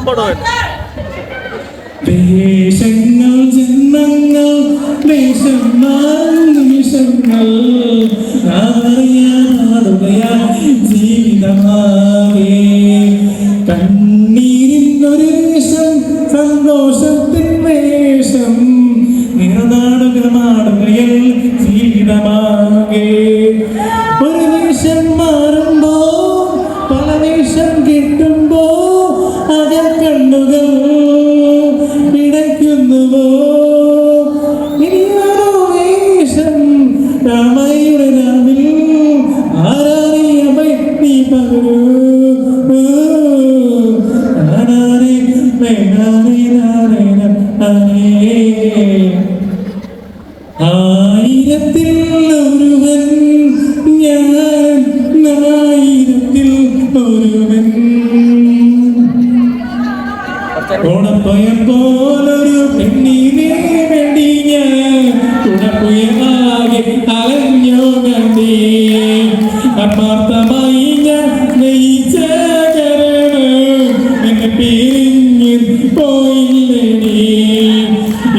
പാടുവാൻ ദേശങ്ങൾ ജന്മങ്ങൾ ദേശങ്ങൾ നിമിഷങ്ങൾ ജീവിതമാകെ കണ്ണീരിന്നൊരു വേഷം കിട്ടുമ്പോ അകൽ കണ്ണുകൾ പിടയ്ക്കുന്നുവോ ഇനിയൊരു വേഷം രാമയുടെ രാമിൽ ആരാറിയ നീ പകരൂ? ആയിരത്തിൽ ഒരുവൻ ഞാൻ ആത്മാർത്ഥമായി ഞാൻ എന്നെ പിരിഞ്ഞ് പോയില്ലേ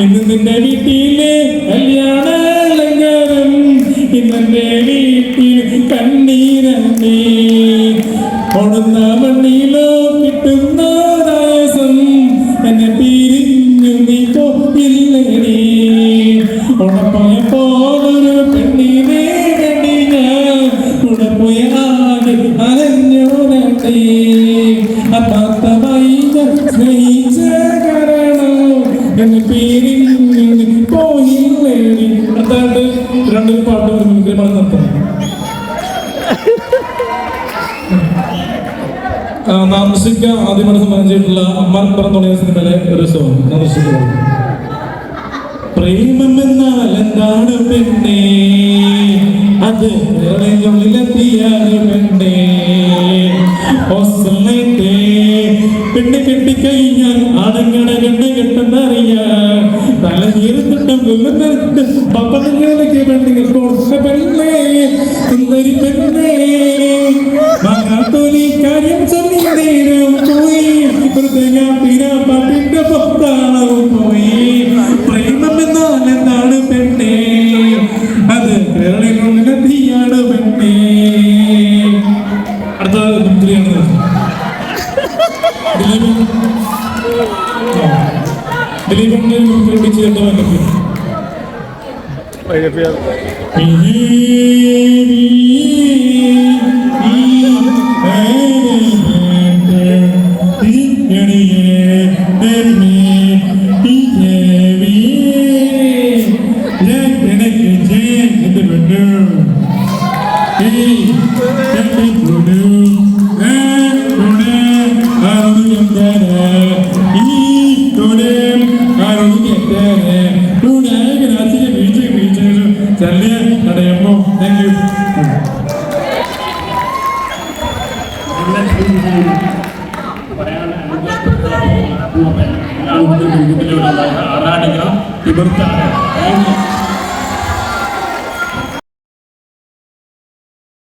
ഇന്ന് നിന്റെ വീട്ടിലെ കല്യാണ ഇന്നെ വീട്ടിൽ കണ്ണീരണ്ടേ അപ്പാത്തമായി ഞാൻ സ്നേഹിച്ച കാരണോ എന്നെ പിരിഞ്ഞു നീ? അതാണ്ട് ഒരു പ്രേമം എന്താണ് പെണ്ണേ? അത് ഉള്ളിലെത്തിയാണ് പെണ്ണേ. കണ്ണ് കെട്ടെന്നറിയാം തല നീർത്തിട്ടും കൊല്ലുന്നിട്ട് പപ്പനങ്ങൾക്ക് പെണ്ണുങ്ങൾ കൊടുത്ത പെണ്ണേ സുന്ദരി പെണ്ണേ മകാത്തൊലി കാര്യം പൊത്താളവും ദിലീപന്റെ മുദ്ര പിടിച്ച് ആറാടുക ഇവിടുത്തെ